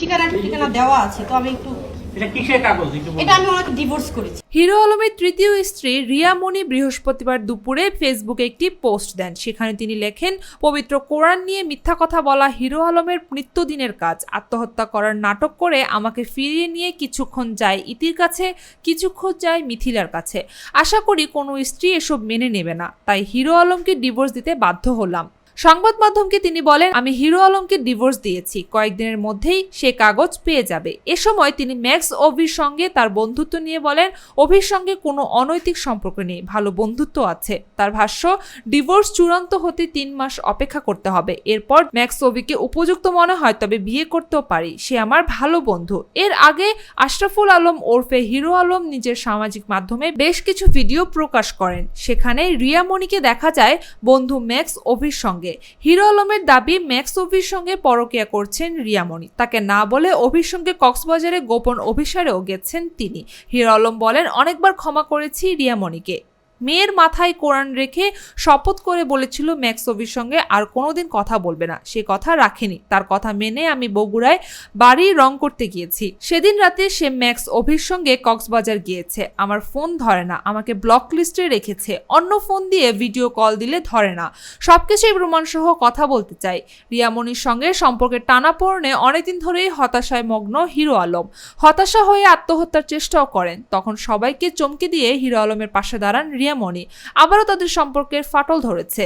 ঠিকানা ঠিকানা দেওয়া আছে তো আমি একটু এটা কিসের কাগজ? একটু বলুন। এটা আমি ওনাকে ডিভোর্স করেছি। হিরো আলমের তৃতীয় স্ত্রী রিয়ামণি বৃহস্পতিবার দুপুরে ফেসবুকে একটি পোস্ট দেন। সেখানে তিনি লেখেন পবিত্র কোরআন নিয়ে মিথ্যা কথা বলা হিরো আলমের নিত্যদিনের কাজ। আত্মহত্যা করার নাটক করে আমাকে ফিরিয়ে নিয়ে কিছুক্ষণ যায় ইতির কাছে কিছুক্ষণ যায় মিথিলার কাছে। আশা করি কোনো স্ত্রী এসব মেনে নেবে না। তাই হিরো আলমকে ডিভোর্স দিতে বাধ্য হলাম। সংবাদ মাধ্যমকে তিনি বলেন, আমি হিরো আলমকে ডিভোর্স দিয়েছি। কয়েকদিনের মধ্যেই সে কাগজ পেয়ে যাবে। এ সময় তিনি ম্যাক্স অভির সঙ্গে তার বন্ধুত্ব নিয়ে বলেন, অভির সঙ্গে কোনো অনৈতিক সম্পর্ক নেই, ভালো বন্ধুত্ব আছে। তার ভাষ্য, ডিভোর্স চূড়ান্ত হতে তিন মাস অপেক্ষা করতে হবে। এরপর ম্যাক্স অভিকে উপযুক্ত মনে হয়, তবে বিয়ে করতেও পারি। সে আমার ভালো বন্ধু। এর আগে আশরাফুল আলম ওরফে হিরো আলম নিজের সামাজিক মাধ্যমে বেশ কিছু ভিডিও প্রকাশ করেন। সেখানে রিয়ামণিকে দেখা যায় বন্ধু ম্যাক্স অভির সঙ্গে। হিরো আলমের দাবি, ম্যাক্স অভির সঙ্গে পরকিয়া করছেন রিয়ামণি। তাকে না বলে অভির সঙ্গে কক্সবাজারে গোপন অভিসারেও গেছেন তিনি। হিরো আলম বলেন, অনেকবার ক্ষমা করেছি রিয়ামণিকে। মেয়ের মাথায় কোরআন রেখে শপথ করে বলেছিল ম্যাক্স অভির সঙ্গে, আর কোনোদিন কথা বলবে না। সে কথা রাখেনি। তার কথা মেনে আমি বগুড়ায় বাড়ি রং করতে গিয়েছি। সেদিন রাতে সে ম্যাক্স অভির সঙ্গে কক্সবাজার গিয়েছে। আমার ফোন ধরে না। আমাকে ব্লক লিস্টে রেখেছে। অন্য ফোন দিয়ে ভিডিও কল দিলে ধরে না। সবকিছুই প্রমাণ সহ কথা বলতে চাই। রিয়ামণির সঙ্গে সম্পর্কের টানাপোড়েনে অনেকদিন ধরেই হতাশায় মগ্ন হিরো আলম। হতাশা হয়ে আত্মহত্যার চেষ্টাও করেন। তখন সবাইকে চমকে দিয়ে হিরো আলমের পাশে দাঁড়ান রিয়ামণি আবারও তাদের সম্পর্কের ফাটল ধরেছে।